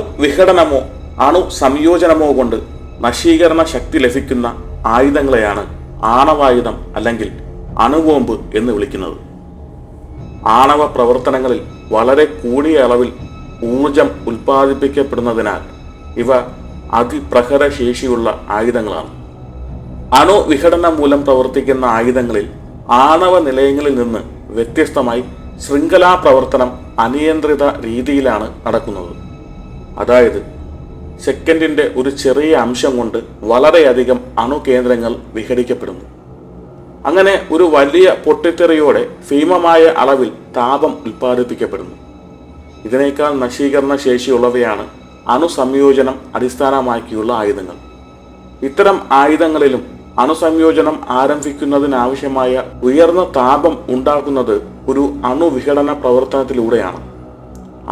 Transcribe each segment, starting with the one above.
അണു വിഘടനമോ അണു സംയോജനമോ കൊണ്ട് നശീകരണ ശക്തി ലഭിക്കുന്ന ആയുധങ്ങളെയാണ് ആണവായുധം അല്ലെങ്കിൽ അണുബോംബ് എന്ന് വിളിക്കുന്നത്. ആണവ പ്രവർത്തനങ്ങളിൽ വളരെ കൂടിയ അളവിൽ ഊർജം ഉൽപ്പാദിപ്പിക്കപ്പെടുന്നതിനാൽ ഇവ അതിപ്രഹര ശേഷിയുള്ള ആയുധങ്ങളാണ് അണുവിഘടനം മൂലം പ്രവർത്തിക്കുന്ന ആയുധങ്ങളിൽ ആണവ നിലയങ്ങളിൽ നിന്ന് വ്യത്യസ്തമായി ശൃംഖലാ പ്രവർത്തനം അനിയന്ത്രിത രീതിയിലാണ് നടക്കുന്നത്. അതായത് സെക്കൻഡിന്റെ ഒരു ചെറിയ അംശം കൊണ്ട് വളരെയധികം അണുകേന്ദ്രങ്ങൾ വിഘടിക്കപ്പെടുന്നു. അങ്ങനെ ഒരു വലിയ പൊട്ടിത്തെറിയോടെ ഭീമമായ അളവിൽ താപം ഉൽപ്പാദിപ്പിക്കപ്പെടുന്നു. ഇതിനേക്കാൾ നശീകരണ ശേഷിയുള്ളവയാണ് അണുസംയോജനം അടിസ്ഥാനമാക്കിയുള്ള ആയുധങ്ങൾ. ഇത്തരം ആയുധങ്ങളിലും അണുസംയോജനം ആരംഭിക്കുന്നതിനാവശ്യമായ ഉയർന്ന താപം ഉണ്ടാക്കുന്നത് ഒരു അണുവിഘടന പ്രവർത്തനത്തിലൂടെയാണ്.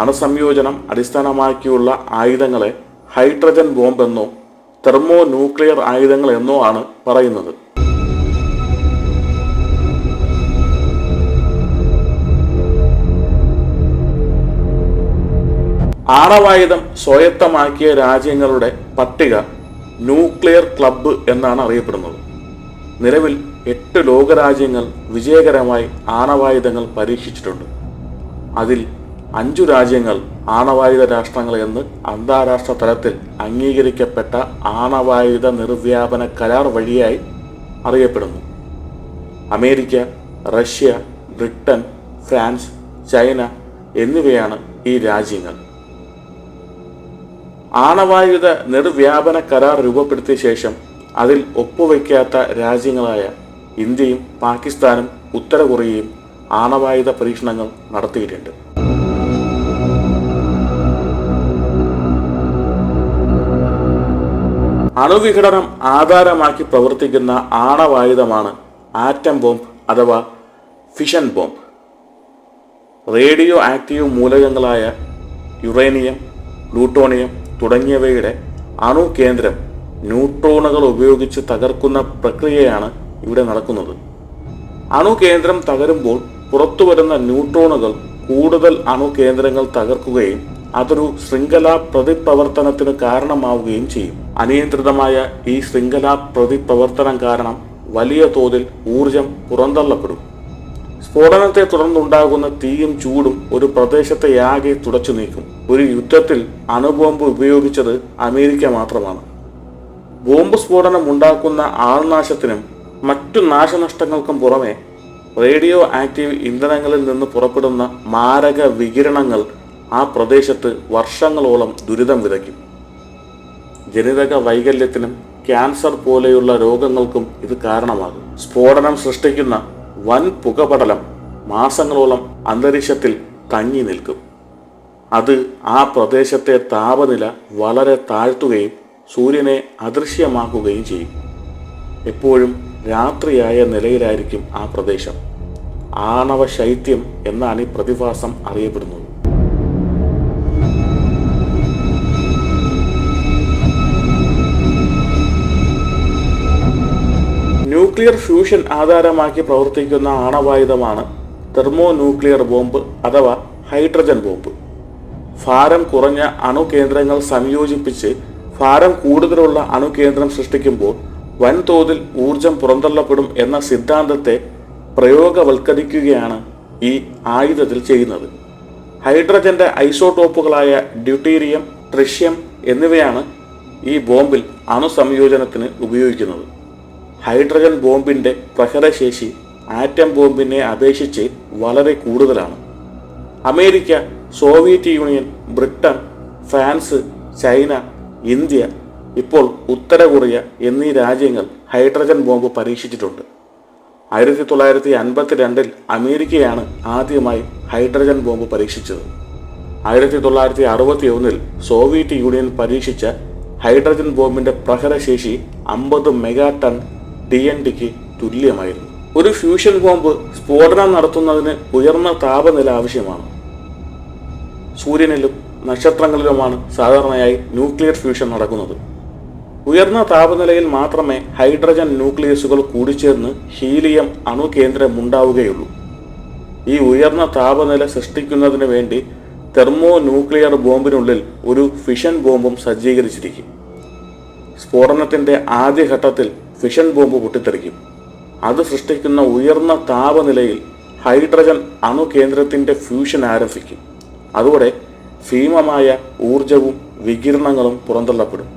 അണുസംയോജനം അടിസ്ഥാനമാക്കിയുള്ള ആയുധങ്ങളെ ഹൈഡ്രജൻ ബോംബ് എന്നോ തെർമോ ന്യൂക്ലിയർ ആയുധങ്ങൾ എന്നോ ആണ് പറയുന്നത്. ആണവായുധം സ്വായത്തമാക്കിയ രാജ്യങ്ങളുടെ പട്ടിക ന്യൂക്ലിയർ ക്ലബ്ബ് എന്നാണ് അറിയപ്പെടുന്നത്. നിലവിൽ എട്ട് ലോകരാജ്യങ്ങൾ വിജയകരമായി ആണവായുധങ്ങൾ പരീക്ഷിച്ചിട്ടുണ്ട്. അതിൽ അഞ്ചു രാജ്യങ്ങൾ ആണവായുധ രാഷ്ട്രങ്ങൾ എന്ന് അന്താരാഷ്ട്ര തലത്തിൽ അംഗീകരിക്കപ്പെട്ട ആണവായുധ നിർവ്യാപന കരാർ വഴിയായി അറിയപ്പെടുന്നു. America Russia Britain France China എന്നിവയാണ് ഈ രാജ്യങ്ങൾ. ആണവായുധ നിർവ്യാപന കരാർ രൂപപ്പെടുത്തിയ ശേഷം അതിൽ ഒപ്പുവയ്ക്കാത്ത രാജ്യങ്ങളായ ഇന്ത്യയും പാകിസ്ഥാനും ഉത്തര കൊറിയയും ആണവായുധ പരീക്ഷണങ്ങൾ നടത്തിയിട്ടുണ്ട്. അണുവിഘടനം ആധാരമാക്കി പ്രവർത്തിക്കുന്ന ആണവായുധമാണ് ആറ്റം ബോംബ് അഥവാ ഫിഷൻ ബോംബ് റേഡിയോ ആക്റ്റീവ് മൂലകങ്ങളായ യുറേനിയം പ്ലൂട്ടോണിയം തുടങ്ങിയവയുടെ അണു കേന്ദ്രം ന്യൂട്രോണുകൾ ഉപയോഗിച്ച് തകർക്കുന്ന പ്രക്രിയയാണ് ഇവിടെ നടക്കുന്നത്. അണു കേന്ദ്രം തകരുമ്പോൾ പുറത്തുവരുന്ന ന്യൂട്രോണുകൾ കൂടുതൽ അണു കേന്ദ്രങ്ങൾ തകർക്കുകയും അതൊരു ശൃംഖലാ പ്രതിപ്രവർത്തനത്തിന് കാരണമാവുകയും ചെയ്യും. അനിയന്ത്രിതമായ ഈ ശൃംഖലാ പ്രതിപ്രവർത്തനം കാരണം വലിയ തോതിൽ ഊർജം പുറന്തള്ളപ്പെടും. സ്ഫോടനത്തെ തുടർന്നുണ്ടാകുന്ന തീയും ചൂടും ഒരു പ്രദേശത്തെ ആകെ തുടച്ചു നീക്കും. ഒരു യുദ്ധത്തിൽ അണുബോംബ് ഉപയോഗിച്ചത് അമേരിക്ക മാത്രമാണ്. ബോംബ് സ്ഫോടനം ഉണ്ടാക്കുന്ന ആൾനാശത്തിനും മറ്റു നാശനഷ്ടങ്ങൾക്കും പുറമെ റേഡിയോ ആക്റ്റീവ് ഇന്ധനങ്ങളിൽ നിന്ന് പുറപ്പെടുന്ന മാരക വികിരണങ്ങൾ ആ പ്രദേശത്ത് വർഷങ്ങളോളം ദുരിതം വിതയ്ക്കും. ജനിതക വൈകല്യത്തിനും ക്യാൻസർ പോലെയുള്ള രോഗങ്ങൾക്കും ഇത് കാരണമാകും. സ്ഫോടനം സൃഷ്ടിക്കുന്ന വൻ പുകപടലം മാസങ്ങളോളം അന്തരീക്ഷത്തിൽ തങ്ങി നിൽക്കും. അത് ആ പ്രദേശത്തെ താപനില വളരെ താഴ്ത്തുകയും സൂര്യനെ അദൃശ്യമാക്കുകയും ചെയ്യും. എപ്പോഴും രാത്രിയായ നിലയിലായിരിക്കും ആ പ്രദേശം. ആണവ ശൈത്യം എന്നാണ് ഈ പ്രതിഭാസം അറിയപ്പെടുന്നത്. ന്യൂക്ലിയർ ഫ്യൂഷൻ ആധാരമാക്കി പ്രവർത്തിക്കുന്ന ആണവായുധമാണ് തെർമോ ന്യൂക്ലിയർ ബോംബ് അഥവാ ഹൈഡ്രജൻ ബോംബ്. ഭാരം കുറഞ്ഞ അണുകേന്ദ്രങ്ങൾ സംയോജിപ്പിച്ച് ഭാരം കൂടുതലുള്ള അണുകേന്ദ്രം സൃഷ്ടിക്കുമ്പോൾ വൻതോതിൽ ഊർജം പുറന്തള്ളപ്പെടും എന്ന സിദ്ധാന്തത്തെ പ്രയോഗവൽക്കരിക്കുകയാണ് ഈ ആയുധത്തിൽ ചെയ്യുന്നത്. ഹൈഡ്രജന്റെ ഐസോടോപ്പുകളായ ഡ്യൂട്ടീരിയം ട്രിഷ്യം എന്നിവയാണ് ഈ ബോംബിൽ അണുസംയോജനത്തിന് ഉപയോഗിക്കുന്നത്. ഹൈഡ്രജൻ ബോംബിന്റെ പ്രഹരശേഷി ആറ്റം ബോംബിനെ അപേക്ഷിച്ച് വളരെ കൂടുതലാണ്. America Soviet Union Britain France China India ഇപ്പോൾ ഉത്തര കൊറിയ എന്നീ രാജ്യങ്ങൾ ഹൈഡ്രജൻ ബോംബ് പരീക്ഷിച്ചിട്ടുണ്ട്. ആയിരത്തി തൊള്ളായിരത്തി അൻപത്തി രണ്ടിൽ അമേരിക്കയാണ് ആദ്യമായി ഹൈഡ്രജൻ ബോംബ് പരീക്ഷിച്ചത്. ആയിരത്തി തൊള്ളായിരത്തി അറുപത്തി ഒന്നിൽ സോവിയറ്റ് യൂണിയൻ പരീക്ഷിച്ച ഹൈഡ്രജൻ ബോംബിന്റെ പ്രഹരശേഷി അമ്പത് മെഗാ ടൺ ടി എൻ ഡിക്ക് തുല്യമായിരുന്നു. ഒരു ഫ്യൂഷൻ ബോംബ് സ്ഫോടനം നടത്തുന്നതിന് ഉയർന്ന താപനില ആവശ്യമാണ്. സൂര്യനിലും നക്ഷത്രങ്ങളിലുമാണ് സാധാരണയായി ന്യൂക്ലിയർ ഫ്യൂഷൻ നടക്കുന്നത്. ഉയർന്ന താപനിലയിൽ മാത്രമേ ഹൈഡ്രജൻ ന്യൂക്ലിയസുകൾ കൂടിച്ചേർന്ന് ഹീലിയം അണുകേന്ദ്രം ഉണ്ടാവുകയുള്ളൂ ഈ ഉയർന്ന താപനില സൃഷ്ടിക്കുന്നതിന് വേണ്ടി തെർമോ ന്യൂക്ലിയർ ബോംബിനുള്ളിൽ ഒരു ഫിഷൻ ബോംബും സജ്ജീകരിച്ചിരിക്കും. സ്ഫോടനത്തിന്റെ ആദ്യഘട്ടത്തിൽ ഫിഷൻ ബോംബ് പൊട്ടിത്തെറിക്കും. അത് സൃഷ്ടിക്കുന്ന ഉയർന്ന താപനിലയിൽ ഹൈഡ്രജൻ അണുകേന്ദ്രത്തിന്റെ ഫ്യൂഷൻ ആരംഭിക്കും. അതോടെ ഭീമമായ ഊർജവും വികിരണങ്ങളും പുറന്തള്ളപ്പെടും.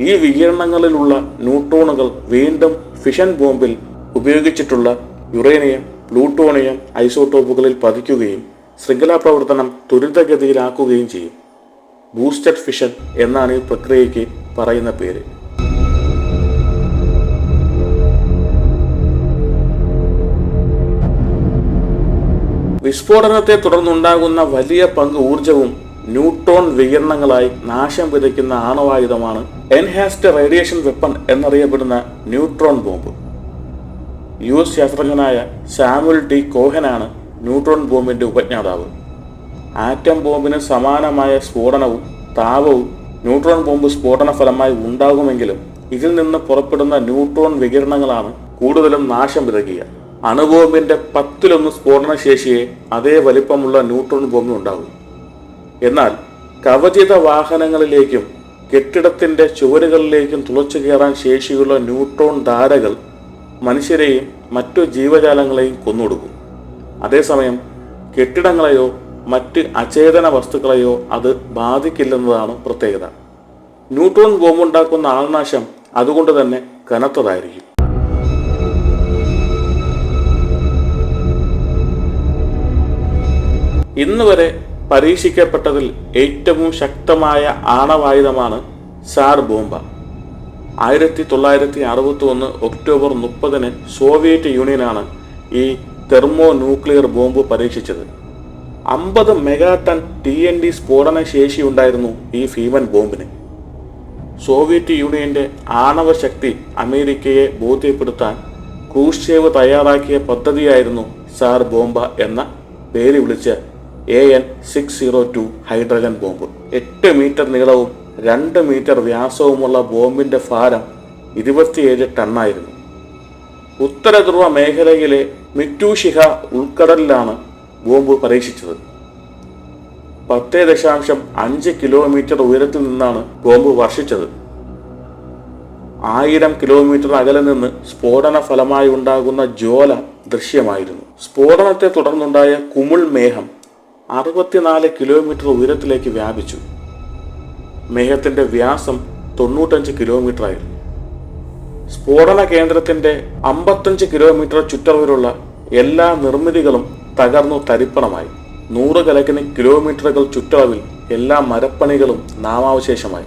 ഈ വികിരണങ്ങളിലുള്ള ന്യൂട്രോണുകൾ വീണ്ടും ഫിഷൻ ബോംബിൽ ഉപയോഗിച്ചിട്ടുള്ള യുറേനിയം പ്ലൂട്ടോണിയം ഐസോട്ടോപ്പുകളിൽ പതിക്കുകയും ശൃംഖലാ പ്രവർത്തനം ത്വരിതഗതിയിലാക്കുകയും ചെയ്യും. ബൂസ്റ്റഡ് ഫിഷൻ എന്നാണ് ഈ പ്രക്രിയയ്ക്ക് പറയുന്ന പേര്. വിസ്ഫോടനത്തെ തുടർന്നുണ്ടാകുന്ന വലിയ പങ്ക് ഊർജവും ന്യൂട്രോൺ വികിരണങ്ങളായി നാശം വിതയ്ക്കുന്ന ആണവായുധമാണ് എൻഹാൻസ്ഡ് റേഡിയേഷൻ വെപ്പൺ എന്നറിയപ്പെടുന്ന ന്യൂട്രോൺ ബോംബ്. യു എസ് ശാസ്ത്രജ്ഞനായ സാമുൽ ഡി കോഹനാണ് ന്യൂട്രോൺ ബോംബിന്റെ ഉപജ്ഞാതാവ്. ആറ്റം ബോംബിന് സമാനമായ സ്ഫോടനവും താപവും ന്യൂട്രോൺ ബോംബ് സ്ഫോടന ഫലമായി ഉണ്ടാകുമെങ്കിലും ഇതിൽ നിന്ന് പുറപ്പെടുന്ന ന്യൂട്രോൺ വികിരണങ്ങളാണ് കൂടുതലും നാശം വിതയ്ക്കുക. അണുബോംബിന്റെ പത്തിലൊന്ന് സ്ഫോടനശേഷിയെ അതേ വലിപ്പമുള്ള ന്യൂട്രോൺ ബോംബ് ഉണ്ടാകും. എന്നാൽ കവചിത വാഹനങ്ങളിലേക്കും കെട്ടിടത്തിന്റെ ചുവരുകളിലേക്കും തുളച്ചു കയറാൻ ശേഷിയുള്ള ന്യൂട്രോൺ ധാരകൾ മനുഷ്യരെയും മറ്റു ജീവജാലങ്ങളെയും കൊന്നൊടുക്കും. അതേസമയം കെട്ടിടങ്ങളെയോ മറ്റ് അചേതന വസ്തുക്കളെയോ അത് ബാധിക്കില്ലെന്നതാണ് പ്രത്യേകത. ന്യൂട്രോൺ ബോംബ് ഉണ്ടാക്കുന്ന ആൾനാശം അതുകൊണ്ട് തന്നെ കനത്തതായിരിക്കും. ഇന്ന് വരെ പരീക്ഷിക്കപ്പെട്ടതിൽ ഏറ്റവും ശക്തമായ ആണവായുധമാണ് സാർ ബോംബ. ആയിരത്തി തൊള്ളായിരത്തി അറുപത്തി ഒന്ന് ഒക്ടോബർ മുപ്പതിന് സോവിയറ്റ് യൂണിയനാണ് ഈ തെർമോ ന്യൂക്ലിയർ ബോംബ് പരീക്ഷിച്ചത്. അമ്പത് mega ton T N T സ്ഫോടന ശേഷിയുണ്ടായിരുന്നു ഈ ഭീമൻ ബോംബിന്. സോവിയറ്റ് യൂണിയന്റെ ആണവ ശക്തി അമേരിക്കയെ ബോധ്യപ്പെടുത്താൻ ക്രൂഷേവ് തയ്യാറാക്കിയ പദ്ധതിയായിരുന്നു സാർ ബോംബ എന്ന പേര് വിളിച്ച A N six zero two hydrogen bomb. എട്ട് മീറ്റർ നീളവും രണ്ട് മീറ്റർ വ്യാസവുമുള്ള ബോംബിന്റെ ഭാരം ഇരുപത്തിയേഴ് ടണ്ണായിരുന്നു. ഉത്തര ധ്രുവ മേഖലയിലെ മിറ്റൂഷിഹ ഉൾക്കടലിലാണ് ബോംബ് പരീക്ഷിച്ചത്. പത്ത് ദശാംശം അഞ്ച് കിലോമീറ്റർ ഉയരത്തിൽ നിന്നാണ് ബോംബ് വർഷിച്ചത്. ആയിരം കിലോമീറ്റർ അകലെ നിന്ന് സ്ഫോടന ഫലമായി ഉണ്ടാകുന്ന ജ്വാല ദൃശ്യമായിരുന്നു. സ്ഫോടനത്തെ തുടർന്നുണ്ടായ കുമിൾ മേഘം അറുപത്തിനാല് കിലോമീറ്റർ ഉയരത്തിലേക്ക് വ്യാപിച്ചു. മേഘത്തിന്റെ വ്യാസം തൊണ്ണൂറ്റഞ്ച് കിലോമീറ്റർ ആയിരുന്നു സ്ഫോടന കേന്ദ്രത്തിന്റെ അമ്പത്തഞ്ച് കിലോമീറ്റർ ചുറ്റളവിലുള്ള എല്ലാ നിർമ്മിതികളും തകർന്നു തരിപ്പണമായി. നൂറുകണക്കിന് കിലോമീറ്ററുകൾ ചുറ്റളവിൽ എല്ലാ മരപ്പണികളും നാമാവശേഷമായി.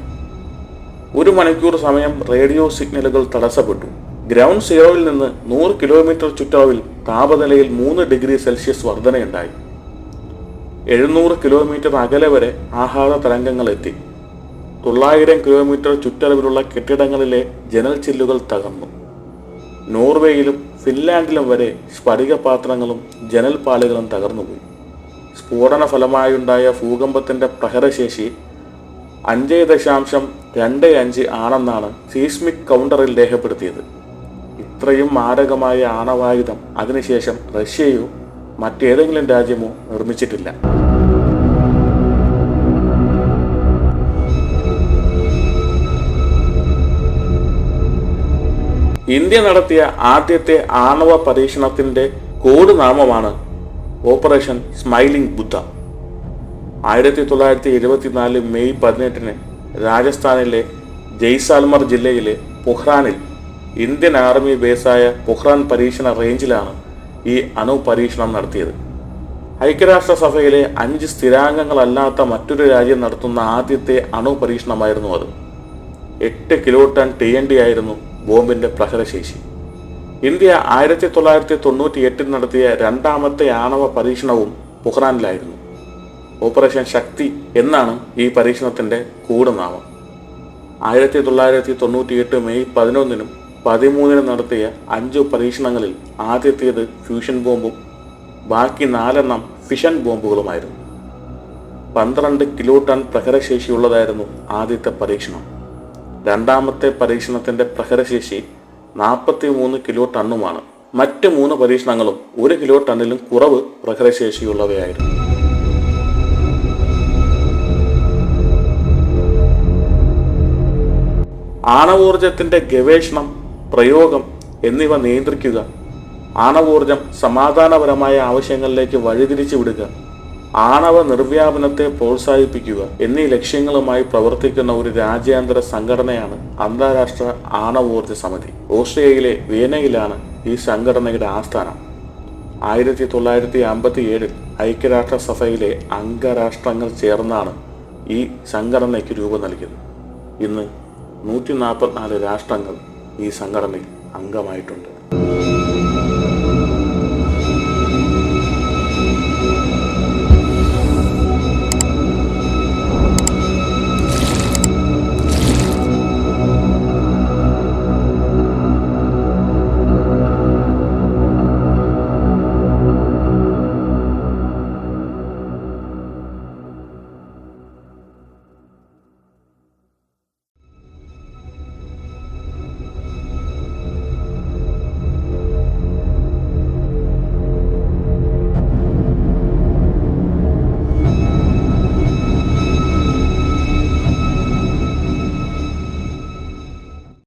ഒരു മണിക്കൂർ സമയം റേഡിയോ സിഗ്നലുകൾ തടസ്സപ്പെട്ടു. ഗ്രൗണ്ട് സീറോയിൽ നിന്ന് നൂറ് കിലോമീറ്റർ ചുറ്റളവിൽ താപനിലയിൽ മൂന്ന് ഡിഗ്രി സെൽഷ്യസ് വർധനയുണ്ടായി. എഴുന്നൂറ് കിലോമീറ്റർ അകലെ വരെ ആഹ്ലാദ തരംഗങ്ങൾ എത്തി തൊള്ളായിരം കിലോമീറ്റർ ചുറ്റളവിലുള്ള കെട്ടിടങ്ങളിലെ ജനൽ ചില്ലുകൾ തകർന്നു. നോർവേയിലും ഫിൻലാൻഡിലും വരെ സ്ഫടിക പാത്രങ്ങളും ജനൽപാളികളും തകർന്നുപോയി. സ്ഫോടന ഫലമായുണ്ടായ ഭൂകമ്പത്തിന്റെ പ്രഹരശേഷി അഞ്ച് ദശാംശം രണ്ട് അഞ്ച് ആണെന്നാണ് സീസ്മിക് കൗണ്ടറിൽ രേഖപ്പെടുത്തിയത്. ഇത്രയും മാരകമായ ആണവായുധം അതിനുശേഷം റഷ്യയോ മറ്റേതെങ്കിലും രാജ്യമോ നിർമ്മിച്ചിട്ടില്ല. ഇന്ത്യ നടത്തിയ ആദ്യത്തെ ആണവ പരീക്ഷണത്തിന്റെ കോഡ് നാമമാണ് ഓപ്പറേഷൻ സ്മൈലിംഗ് ബുദ്ധ. ആയിരത്തി തൊള്ളായിരത്തി എഴുപത്തിനാല് മെയ് പതിനെട്ടിന് രാജസ്ഥാനിലെ ജയ്സാൽമർ ജില്ലയിലെ പൊഹ്റാനിൽ ഇന്ത്യൻ ആർമി ബേസായ പൊഹ്റാൻ പരീക്ഷണ റേഞ്ചിലാണ് ഈ അണു പരീക്ഷണം നടത്തിയത്. ഐക്യരാഷ്ട്രസഭയിലെ അഞ്ച് സ്ഥിരാംഗങ്ങളല്ലാത്ത മറ്റൊരു രാജ്യം നടത്തുന്ന ആദ്യത്തെ അണു പരീക്ഷണമായിരുന്നു അത്. എട്ട് kilo ton T N T ആയിരുന്നു ബോംബിന്റെ പ്രഹരശേഷി. ഇന്ത്യ ആയിരത്തി തൊള്ളായിരത്തി തൊണ്ണൂറ്റി എട്ടിൽ നടത്തിയ രണ്ടാമത്തെ ആണവ പരീക്ഷണവും പൊഹ്റാനിലായിരുന്നു ഓപ്പറേഷൻ ശക്തി എന്നാണ് ഈ പരീക്ഷണത്തിന്റെ കൂടുനാമം. ആയിരത്തി തൊള്ളായിരത്തി തൊണ്ണൂറ്റി എട്ട് മെയ് പതിനൊന്നിനും പതിമൂന്നിന് നടത്തിയ അഞ്ച് പരീക്ഷണങ്ങളിൽ ആദ്യത്തേത് ഫ്യൂഷൻ ബോംബും ബാക്കി നാലെണ്ണം ഫിഷൻ ബോംബുകളുമായിരുന്നു. പന്ത്രണ്ട് കിലോ ടൺ പ്രഹരശേഷിയുള്ളതായിരുന്നു ആദ്യത്തെ പരീക്ഷണം. രണ്ടാമത്തെ പരീക്ഷണത്തിന്റെ പ്രഹരശേഷി നാൽപ്പത്തി മൂന്ന് കിലോ ടണ്ണുമാണ്. മറ്റ് മൂന്ന് പരീക്ഷണങ്ങളും ഒരു കിലോ ടണ്ണിലും കുറവ് പ്രഹരശേഷിയുള്ളവയായിരുന്നു. ആണവോർജത്തിന്റെ ഗവേഷണം പ്രയോഗം എന്നിവ നിയന്ത്രിക്കുക. ആണവോർജം സമാധാനപരമായ ആവശ്യങ്ങളിലേക്ക് വഴിതിരിച്ചു വിടുക. ആണവ നിർവ്യാപനത്തെ പ്രോത്സാഹിപ്പിക്കുക എന്നീ ലക്ഷ്യങ്ങളുമായി പ്രവർത്തിക്കുന്ന ഒരു രാജ്യാന്തര സംഘടനയാണ് അന്താരാഷ്ട്ര ആണവോർജ സമിതി. ഓസ്ട്രിയയിലെ വിയനയിലാണ് ഈ സംഘടനയുടെ ആസ്ഥാനം. ആയിരത്തി തൊള്ളായിരത്തി അമ്പത്തി ഏഴിൽ ഐക്യരാഷ്ട്രസഭയിലെ അംഗരാഷ്ട്രങ്ങൾ ചേർന്നാണ് ഈ സംഘടനയ്ക്ക് രൂപം നൽകിയത്. ഇന്ന് നൂറ്റി നാൽപ്പത്തിനാല് രാഷ്ട്രങ്ങൾ ഈ സംഘടനയിൽ അംഗമായിട്ടുണ്ട്.